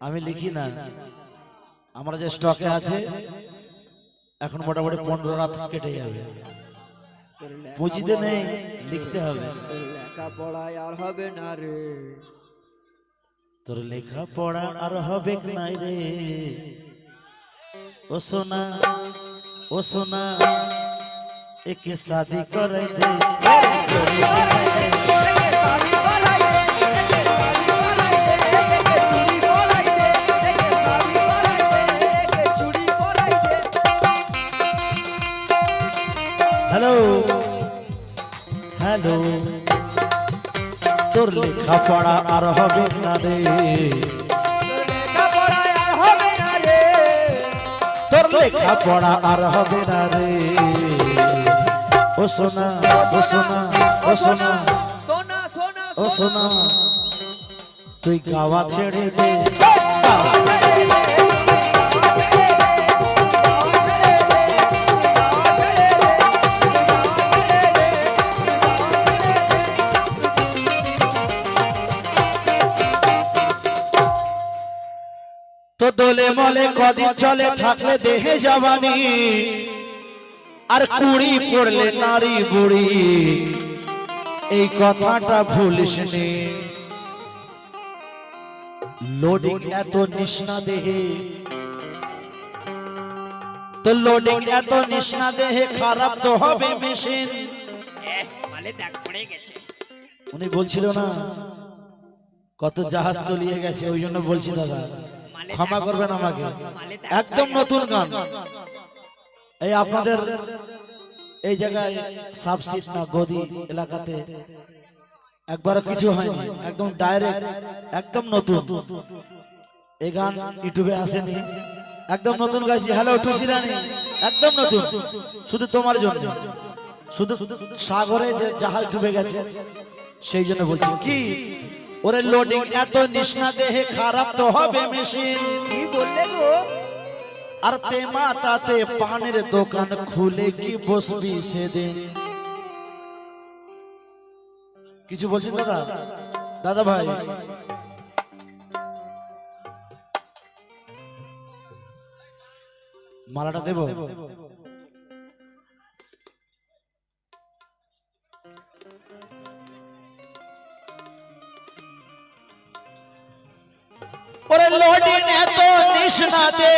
আমি লিখি না আমরা যে স্টকে আছে এখন মোটামুটি পনেরো রাত কেটে যাবে পুঁজিতে নেই লিখতে হবে লেখাপড়ায় আর হবে না রে তোর লেখা পড়া আর হবে নাই রে ও সোনা ও সোনা একে শাদি করে দে হ্যালো। তোর লেখা পড়া আর হবে না রে। তোর লেখা পড়া আর হবে না রে। ও সোনা ও সোনা ও সোনা সোনা সোনা, ও সোনা। তুই গাওয়া ছেড়ে দে। তো দোলে মলে কদিন চলে থাকলে দেহে জবানি। আর কুড়ি পড়লে নারী বুড়ি। এই কথাটা ভুলিস নি। লোডিং এত নিষ্ণা দেহে। তো লোডিং এত নিষ্ণা দেহে খারাপ তো হবে মেশিন। মালে দেখ পড়ে গেছে। উনি বলছিল না কত জাহাজ তলিয়ে গেছে ওই জন্য বলছি দাদা। ক্ষমা করবেন আমাকে। একদম নতুন গান। এই আপনাদের এই জায়গায় সাবসিট না গদি এলাকাতে একবার কিছু হয়নি একদম ডাইরেক্ট একদম নতুন। এই গান ইউটিউবে আসেনি। একদম নতুন গাইছি। হ্যালো টুসি রানী। একদম নতুন। শুধু তোমার জন্য। শুধু সাগরে যে জাহাজ ডুবে গেছে সেই জন্য বলছি। কি? ওরে লোডিং এত নিষ্ণা দেহে খারাপ তো হবে মেশিন কি বললে গো? আর তে মা তাতে পানের দোকান খুলে কি বসবি সেদিন? কিছু বলছেন দাদা? দাদা ভাই। মালাটা দেব? ওরে লোডিং এত নিষ্ণা দেহে